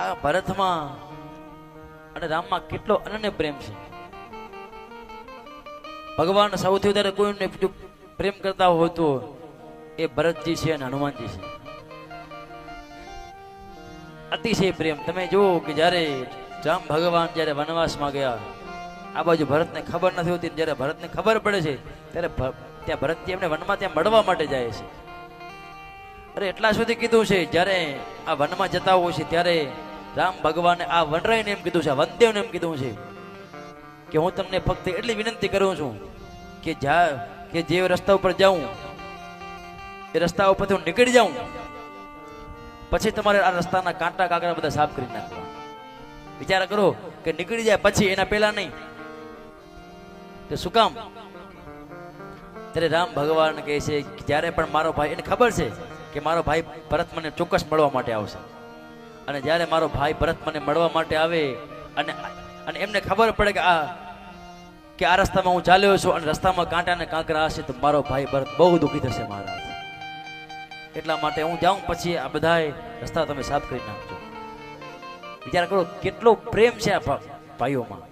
આ ભરતમાં અને રામમાં કેટલો અનન્ય પ્રેમ છે. ભગવાન સૌથી વધારે કોઈને પ્રેમ કરતા હોતો એ ભરતજી છે અને હનુમાનજી છે. અતિશય પ્રેમ. તમે જુઓ કે જ્યારે રામ ભગવાન જ્યારે વનવાસમાં ગયા, આ બાજુ ભરતને ખબર નથી હોતી. જ્યારે ભરતને ખબર પડે છે, ત્યારે ત્યાં ભરતજી એમને વનમાં ત્યાં મળવા માટે જાય છે. અરે એટલા સુધી કીધું છે, જ્યારે આ વનમાં જતા હોય છે, ત્યારે રામ ભગવાને આ વનરાયને એમ કીધું છે વનદેવને એમ કીધું છે કે હું તમને ફક્ત એટલી વિનંતી કરું છું કે જા, કે જે રસ્તા ઉપર જાઉં, એ રસ્તા ઉપરથી હું નીકળી જાઉં, પછી તમારે આ રસ્તાના કાંટા કાંકરા બધા સાફ કરી નાખવા વિચાર કરો કે નીકળી જાય પછી, એના પહેલા નહીં. તો શું કામ? ત્યારે રામ ભગવાન કહે છે, જ્યારે પણ મારો ભાઈ, એને ખબર છે કે મારો ભાઈ ભરત મને ચોક્કસ મળવા માટે આવશે. અને જ્યારે મારો ભાઈ ભરત મને મળવા માટે આવે અને અને એમને ખબર પડે કે આ કે આ રસ્તામાં હું ચાલ્યો છું અને રસ્તામાં કાંટા ને કાંકરા હશે, તો મારો ભાઈ ભરત બહુ દુઃખી થશે મહારાજ. એટલા માટે હું જાઉં પછી આ બધાએ રસ્તા તમે સાફ કરી નાખજો. વિચાર કરો, કેટલો પ્રેમ છે આ ભાઈઓમાં.